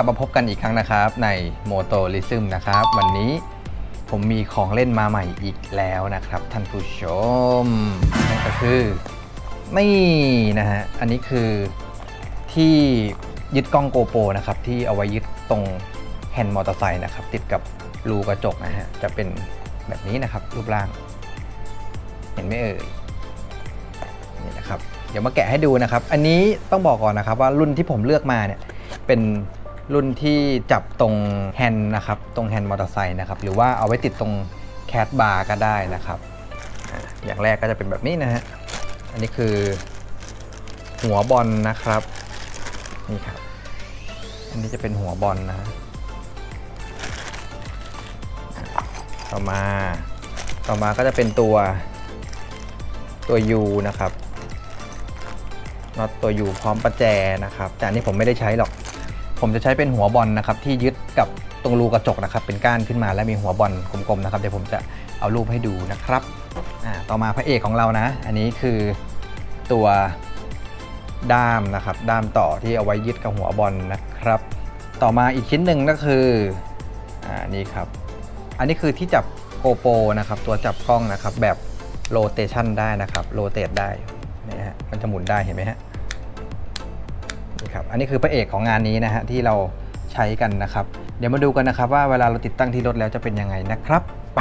ับมาพบกันอีกครั้งนะครับ ใน Moto l i s m นะครับ วันนี้ผมมีของเล่นมาใหม่อีกแล้วนะครับ ท่านผู้ชม นั่นก็คือ นี่นะฮะ อันนี้คือที่ยึดกล้องโกโปรนะครับ ที่เอาไว้ยึดตรงแฮนด์มอเตอร์ไซค์นะครับ ติดกับรูกระจกนะฮะ จะเป็นแบบนี้นะครับ รูปร่าง เห็นไหมเอ่ยนี่นะครับเดี๋ยวมาแกะให้ดูนะครับ อันนี้ต้องบอกก่อนนะครับว่ารุ่นที่ผมเลือกมาเนี่ยเป็น รุ่นที่จับตรงแฮนด์นะครับ ตรงแฮนด์มอเตอร์ไซค์นะครับ หรือว่าเอาไว้ติดตรงแคดบาร์ก็ได้นะครับอ่าอย่างแรกก็จะเป็นแบบนี้นะฮะ อันนี้คือหัวบอลนะครับ นี่ครับ อันนี้จะเป็นหัวบอลนะฮะต่อมา ต่อมาก็จะเป็นตัวตัว U นะครับน็อตตัว U พร้อมประแจนะครับ แต่อันนี้ผมไม่ได้ใช้หรอก ผมจะใช้เป็นหัวบอลนะครับที่ยึดกับตรงรูกระจกนะครับ เป็นก้านขึ้นมาแล้วมีหัวบอลกลมๆนะครับเดี๋ยวผมจะเอารูปให้ดูนะครับต่อมาพระเอกของเรานะ อันนี้คือตัวด้ามนะครับด้ามต่อที่เอาไว้ยึดกับหัวบอลนะครับ ต่อมาอีกชิ้นหนึ่งก็คืออ่านี่ครับ อันนี้คือที่จับโกโปนะครับ ตัวจับกล้องนะครับแบบโรเตชันได้นะครับโรเตทได้นี่ฮะมันจะหมุนได้เห็นไหมฮะ ครับ อันนี้คือพระเอกของงานนี้นะฮะที่เราใช้กันนะครับ เดี๋ยวมาดูกันนะครับว่าเวลาเราติดตั้งที่รถแล้วจะเป็นยังไงนะครับ ไป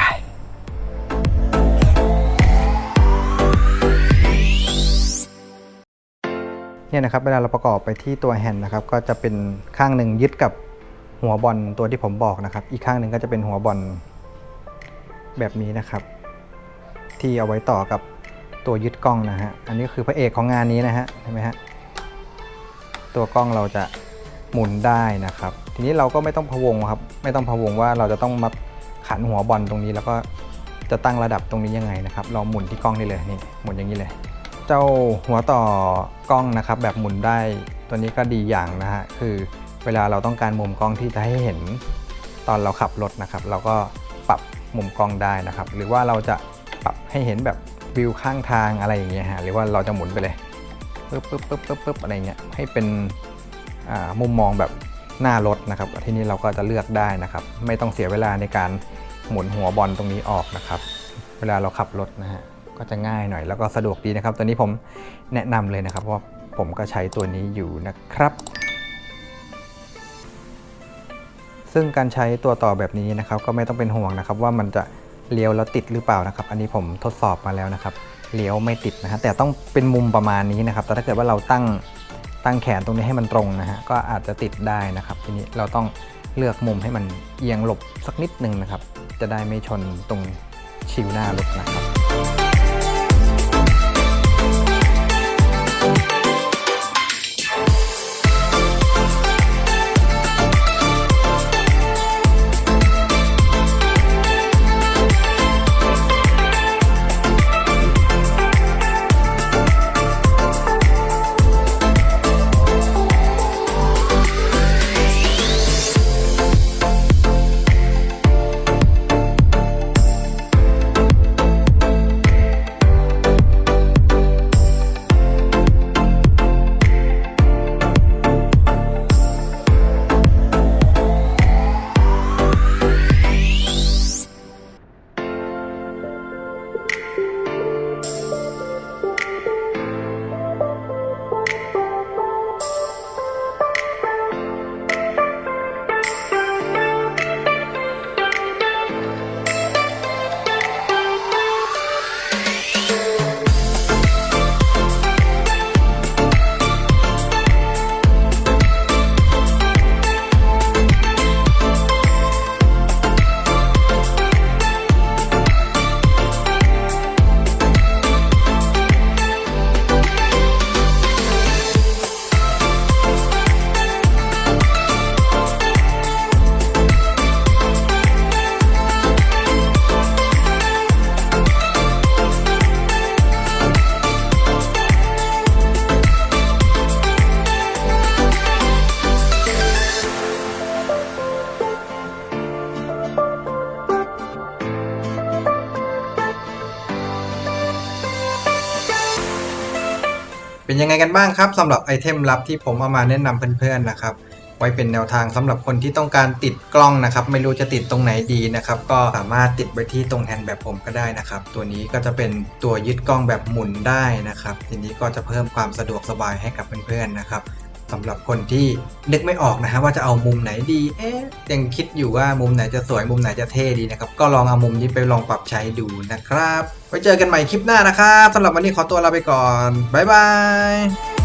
เนี่ยนะครับเวลาเราประกอบไปที่ตัวแฮนด์นะครับก็จะเป็นข้างหนึ่งยึดกับหัวบอลตัวที่ผมบอกนะครับ อีกข้างหนึ่งก็จะเป็นหัวบอลแบบนี้นะครับ ที่เอาไว้ต่อกับตัวยึดกล้องนะฮะอันนี้คือพระเอกของงานนี้นะฮะเห็นไหมฮะ ตัวกล้องเราจะหมุนได้นะครับ ทีนี้เราก็ไม่ต้องพะวงครับ ไม่ต้องพะวงว่าเราจะต้องมาขันหัวบอลตรงนี้ แล้วก็จะตั้งระดับตรงนี้ยังไงนะครับ เราหมุนที่กล้องนี่เลยนี่หมุนอย่างนี้เลย เจ้าหัวต่อกล้องนะครับ แบบหมุนได้ตัวนี้ก็ดีอย่างนะฮะคือเวลาเราต้องการมุมกล้องที่จะให้เห็นตอนเราขับรถนะครับ เราก็ปรับมุมกล้องได้นะครับ หรือว่าเราจะปรับให้เห็นแบบวิวข้างทางอะไรอย่างเงี้ยฮะหรือว่าเราจะหมุนไปเลย ปึ๊บปึ๊บปึ๊บปึ๊บปึ๊บอะไรเงี้ยให้เป็นมุมมองแบบหน้ารถนะครับ ทีนี้เราก็จะเลือกได้นะครับ ไม่ต้องเสียเวลาในการหมุนหัวบอลตรงนี้ออกนะครับ เวลาเราขับรถนะฮะก็จะง่ายหน่อยแล้วก็สะดวกดีนะครับ ตัวนี้ผมแนะนำเลยนะครับเพราะผมก็ใช้ตัวนี้อยู่นะครับ ซึ่งการใช้ตัวต่อแบบนี้นะครับ ก็ไม่ต้องเป็นห่วงนะครับ ว่ามันจะเลี้ยวแล้วติดหรือเปล่านะครับ อันนี้ผมทดสอบมาแล้วนะครับ เลี้ยวไม่ติดนะฮะแต่ต้องเป็นมุมประมาณนี้นะครับ แต่ถ้าเกิดว่าเราตั้งตั้งแขนตรงนี้ให้มันตรงนะฮะก็อาจจะติดได้นะครับ ทีนี้เราต้องเลือกมุมให้มันเอียงหลบสักนิดหนึ่งนะครับ จะได้ไม่ชนตรงชิวหน้ารถนะครับ เป็นยังไงกันบ้างครับสำหรับไอเทมลับที่ผมเอามาแนะนำเพื่อนๆนะครับ ไว้เป็นแนวทางสำหรับคนที่ต้องการติดกล้องนะครับ ไม่รู้จะติดตรงไหนดีนะครับ ก็สามารถติดไว้ที่ตรงแฮนด์แบบผมก็ได้นะครับ ตัวนี้ก็จะเป็นตัวยึดกล้องแบบหมุนได้นะครับ ทีนี้ก็จะเพิ่มความสะดวกสบายให้กับเพื่อนๆนะครับ สำหรับคนที่นึกไม่ออกนะฮะว่าจะเอามุมไหนดี เอ๊ะยังคิดอยู่ว่ามุมไหนจะสวยมุมไหนจะเท่ดีนะครับ ก็ลองเอามุมนี้ไปลองปรับใช้ดูนะครับ ไว้เจอกันใหม่คลิปหน้านะครับสำหรับวันนี้ขอตัวลาไปก่อน บ๊ายบาย